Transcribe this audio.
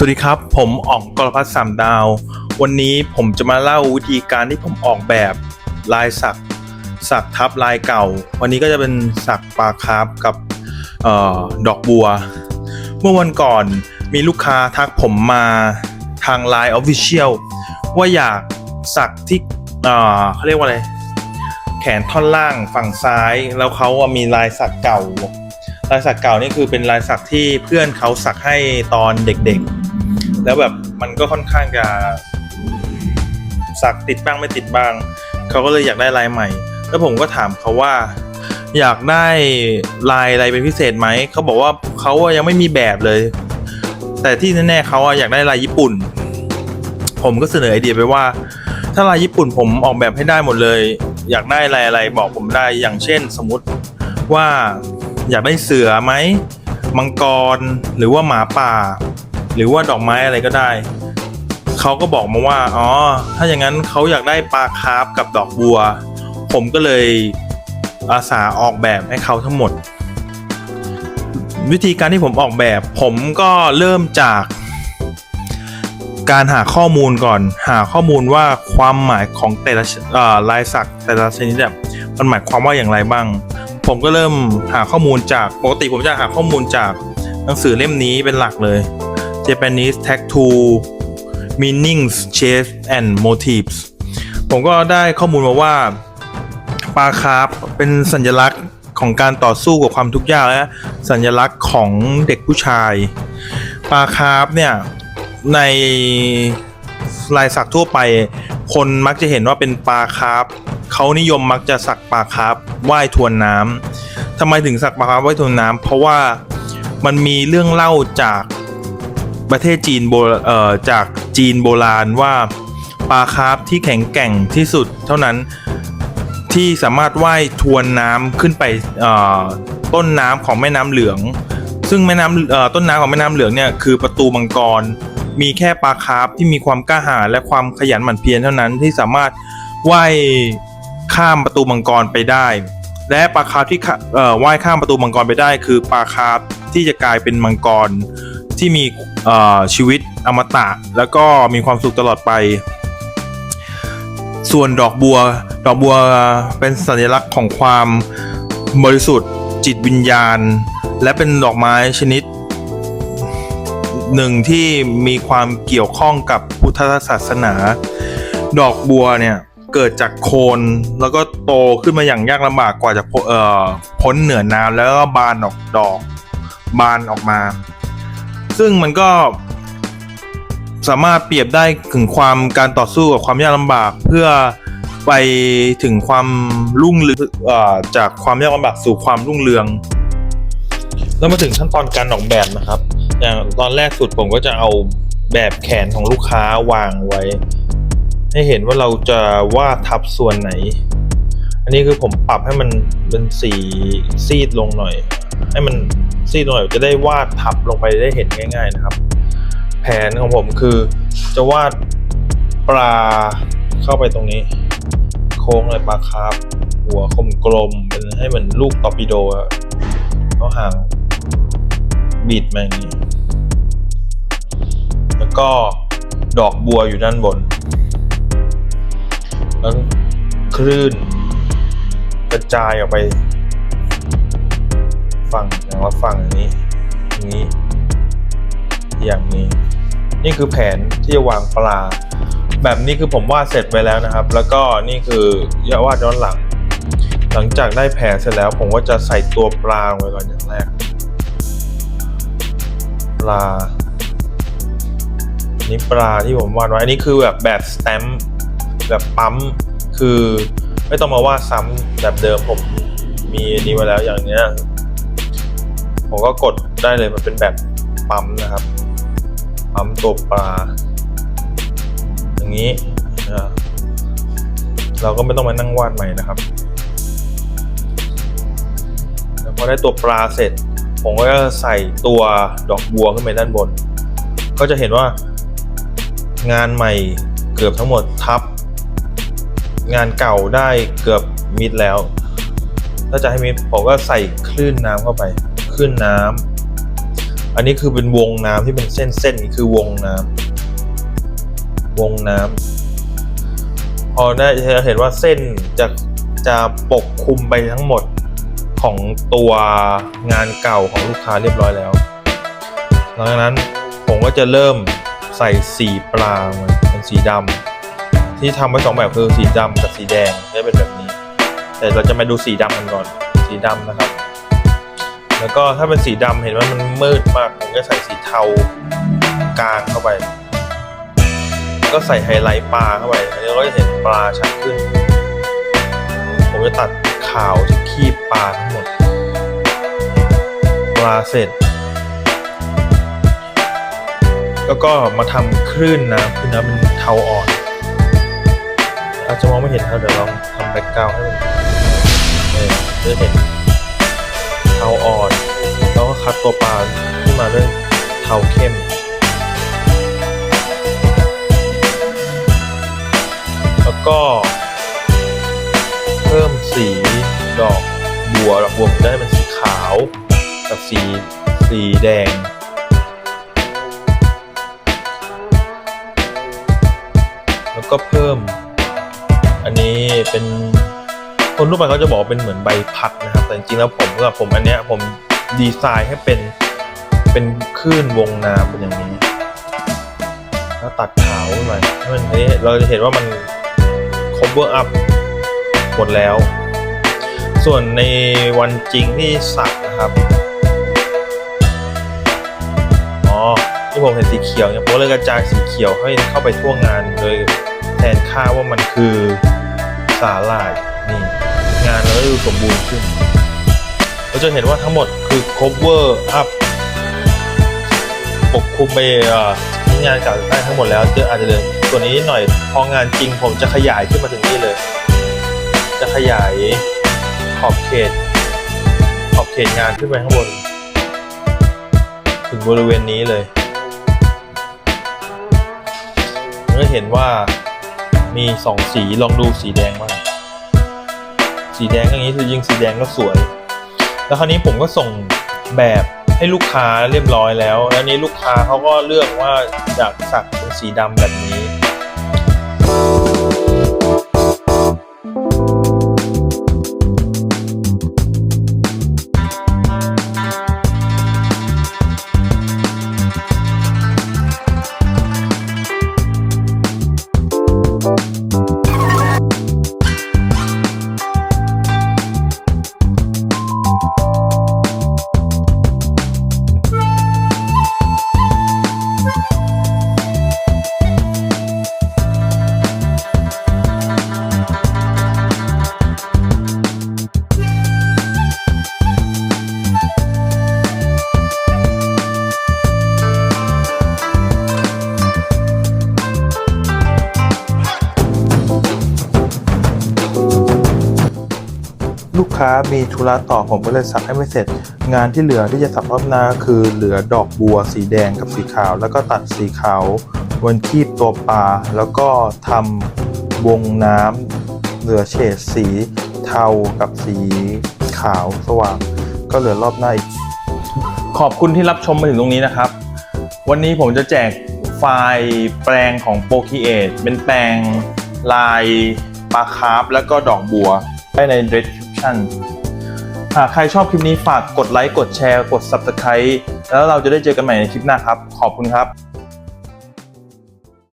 สวัสดีครับ ผมอ๋องกรพัฒน์สามดาว วันนี้ผมจะมาเล่าวิธีการที่ผมออกแบบลายสักสักทับลายเก่า วันนี้ก็จะเป็นสักปลาคาร์ฟกับออดอกบัว เมื่อวันก่อนมีลูกค้าทักผมมาทาง Line Official ว่าอยากสักที่เขาเรียกว่าอะไร แขนท่อนล่างฝั่งซ้าย แล้วเขาอะมีลายสักเก่าลายสักเก่านี่คือเป็นลายสักที่เพื่อนเขาสักให้ตอนเด็กๆ แล้วแบบมันก็ค่อนข้างจะสักติดบ้างไม่ติดบ้าง เขาก็เลยอยากได้ลายใหม่ แล้วผมก็ถามเขาว่า อยากได้ลายอะไรเป็นพิเศษไหม เขาบอกว่าเขายังไม่มีแบบเลย แต่ที่แน่ๆเขาอยากได้ลายญี่ปุ่น ผมก็เสนอไอเดียไปว่า ถ้าลายญี่ปุ่นผมออกแบบให้ได้หมดเลย อยากได้ลายอะไรบอกผมได้ อย่างเช่น สมมติว่าอยากได้เสือไหมมังกรหรือว่าหมาป่า หรือว่าดอกไม้อะไรก็ได้เขาก็บอกมาว่าอ๋อถ้าอย่างนั้นเขาอยากได้ปลาคาร์ฟกับดอกบัว ผมก็เลยอาสาออกแบบให้เขาทั้งหมด วิธีการที่ผมออกแบบ ผมก็เริ่มจาก การหาข้อมูลก่อน หาข้อมูลว่าความหมายของแต่ละลายสักแต่ละชนิดเนี่ยมันหมายความว่าอย่างไรบ้าง ผมก็เริ่มหาข้อมูลจากปกติผมจะหาข้อมูลจากหนังสือเล่มนี้เป็นหลักเลย Japanese Tattoo Meanings Shapes and Motifs ผมก็ได้ข้อมูลมาว่าปลาคาร์ฟเป็นสัญลักษณ์ของการต่อสู้กับความทุกข์ยากและสัญลักษณ์ของเด็กผู้ชายปลาคาร์ฟเนี่ยในลายสักทั่วไป คนมักจะเห็นว่าเป็นปลาคาร์ฟเขานิยมมักจะสักปลาคาร์ฟว่ายทวนน้ำทำไมถึงสักปลาคาร์ฟว่ายทวนน้ำเพราะว่ามันมีเรื่องเล่าจาก ประเทศจีนโบเอ่อจากจีนโบราณว่าปลาคาร์ฟที่แข็งแกร่งที่สุดเท่านั้นที่สามารถว่ายทวนน้ำขึ้นไปต้นน้ำของแม่น้ำเหลือง ซึ่งแม่น้ำต้นน้ำของแม่น้ำเหลืองเนี่ยคือประตูมังกร มีแค่ปลาคาร์ฟที่มีความกล้าหาญและความขยันหมั่นเพียรเท่านั้นที่สามารถว่ายข้ามประตูมังกรไปได้ และปลาคาร์ฟที่ว่ายข้ามประตูมังกรไปได้ คือปลาคาร์ฟที่จะกลายเป็นมังกร ที่มีชีวิตอมตะ แล้วก็มีความสุขตลอดไป ส่วนดอกบัว ดอกบัวเป็นสัญลักษณ์ของความบริสุทธิ์จิตวิญญาณ และเป็นดอกไม้ชนิดหนึ่งที่มีความเกี่ยวข้องกับพุทธศาสนา ดอกบัวเนี่ยเกิดจากโคนแล้วก็โตขึ้นมาอย่างยากลำบากกว่าจะพ้นเอ่อพ้นเหนือน้ำแล้วก็บานออกดอก บานออกมา ซึ่งมันก็สามารถเปรียบได้ถึงความการต่อสู้กับความยากลำบาก เพื่อไปถึงความรุ่งเรืองจากความยากลำบากสู่ความรุ่งเรือง แล้วมาถึงขั้นตอนการออกแบบนะครับ อย่างตอนแรกสุดผมก็จะเอาแบบแขนของลูกค้าวางไว้ ให้เห็นว่าเราจะวาดทับส่วนไหน อันนี้คือผมปรับให้มันเป็นสีซีดลงหน่อย ให้มัน ซีดลงหน่อยจะได้วาดทับลงไปได้เห็นง่าย ๆนะครับ แผนของผมคือจะวาดปลาเข้าไปตรงนี้ โค้งเลยปลาคาร์ฟหัวคมกลมเป็นให้เหมือนลูกตอร์ปิโดอะเอาหางบิดมาอย่างนี้ แล้วก็ดอกบัวอยู่ด้านบน แล้วคลื่นกระจายออกไป ฝั่งอย่างว่าฝั่งอย่างนี้อย่างนี้ อย่างนี้ นี่คือแผนที่จะวางปลา แบบนี้คือผมวาดเสร็จไปแล้วนะครับ แล้วก็นี่คือยาวาดย้อนหลัง หลังจากได้แผนเสร็จแล้ว ผมก็จะใส่ตัวปลาลงไปก่อนอย่างแรก ปลานี่ปลาที่ผมวาดไว้ อันนี้คือแบบแบบสแตมป์แบบปั๊ม คือไม่ต้องมาวาดซ้ำแบบเดิมผมมีนนี้ไว้แล้วอย่างเนี้ย ผมก็กดได้เลยมันเป็นแบบปั๊มนะครับ ปั๊มตัวปลา อย่างนี้นะเราก็ไม่ต้องมานั่งวาดใหม่นะครับแล้วพอได้ตัวปลาเสร็จ ผมก็จะใส่ตัวดอกบัวขึ้นไปด้านบน ก็จะเห็นว่างานใหม่เกือบทั้งหมดทับ งานเก่าได้เกือบมิดแล้ว ถ้าจะให้มิดผมก็ใส่คลื่นน้ำเข้าไป คลื่นน้ำอันนี้คือเป็นวงน้ำที่เป็นเส้นเส้นนี่คือวงน้ำวงน้ำพอได้จะเห็นว่าเส้นจะจะปกคลุมไปทั้งหมดของตัวงานเก่าของลูกค้าเรียบร้อยแล้ว หลังจากนั้นผมก็จะเริ่มใส่สีปลามันเป็นสีดำที่ทำไว้สองแบบคือสีดำกับสีแดงจะเป็นแบบนี้ แต่เราจะมาดูสีดำกันก่อน สีดำนะครับ แล้วก็ถ้าเป็นสีดำเห็นว่ามันมืดมากผมก็ใส่สีเทากลางเข้าไป ก็ใส่ไฮไลท์ปลาเข้าไปอันนี้เราก็จะเห็นปลาชัดขึ้น ผมจะตัดขาวที่คีบปลาทั้งหมด ปลาเสร็จ แล้วก็มาทำคลื่นน้ำคลื่นน้ำเป็นเทาอ่อน อาจจะมองไม่เห็นครับเดี๋ยวลองทำแบ็กกราวด์ให้มันเออจะเห็น เทาอ่อน แล้วก็คัดตัวปลาขึ้นมาด้วยเทาเข้มแล้วก็ เพิ่มสีดอกบัวดอกบัวผมจะให้เป็นสีขาวกับสีสีแดง แล้วก็เพิ่ม อันนี้เป็น คนทั่วไปเขาจะบอกเป็นเหมือนใบพัดนะครับ แต่จริงๆแล้วผมสำหรับผมอันเนี้ยผมดีไซน์ให้เป็นเป็นคลื่นวงน้ำเป็นอย่างนี้ แล้วตัดขาวขึ้นมาให้มันอันนี้เราจะเห็นว่ามัน cover up หมดแล้ว ส่วนในวันจริงที่สักนะครับอ๋อที่ผมเห็นสีเขียวเนี่ยผมเลยกระจายสีเขียวให้เข้าไปทั่วงานโดยแทนค่าว่ามันคือสาหร่าย งานเราก็ดูสมบูรณ์ขึ้นเราจะเห็นว่าทั้งหมดคือ cover up ปกคลุมไปที่งานเก่าได้ทั้งหมดแล้วเจออาจจะเลือส่วนี้หน่อยพองานจริงผมจะขยายขึ้นมาถึงนี่เลย จะขยายขอบเขต ขอบเขตงานขึ้นไปข้างบน ถึงบริเวณนี้เลยก็เห็นว่ามีสองสีลองดูสีแดงบ้าง สีแดงอย่างนี้คือยิงสีแดงก็สวย แล้วคราวนี้ผมก็ส่งแบบให้ลูกค้าเรียบร้อยแล้ว แล้วนี้ลูกค้าเขาก็เลือกว่าอยากสักเป็นสีดำแบบนี้ ค้ามีธุระต่อผมก็เลยสักให้ไม่เสร็จ งานที่เหลือที่จะสักรอบหน้าคือเหลือดอกบัวสีแดงกับสีขาว แล้วก็ตัดสีขาวบนคีบตัวปลาแล้วก็ทำวงน้ำเหลือเฉดสีเทากับสีขาวสว่าง ก็เหลือรอบหน้าอีก ขอบคุณที่รับชมมาถึงตรงนี้นะครับ วันนี้ผมจะแจกไฟล์แปลงของ p o c r e a t e เป็นแปลงลายปลาคาร์ฟแล้วก็ดอกบัวได้ใน Action หากใครชอบคลิปนี้ฝากกดไลค์ กดแชร์ กด subscribe แล้วเราจะได้เจอกันใหม่ในคลิปหน้าครับ ขอบคุณครับ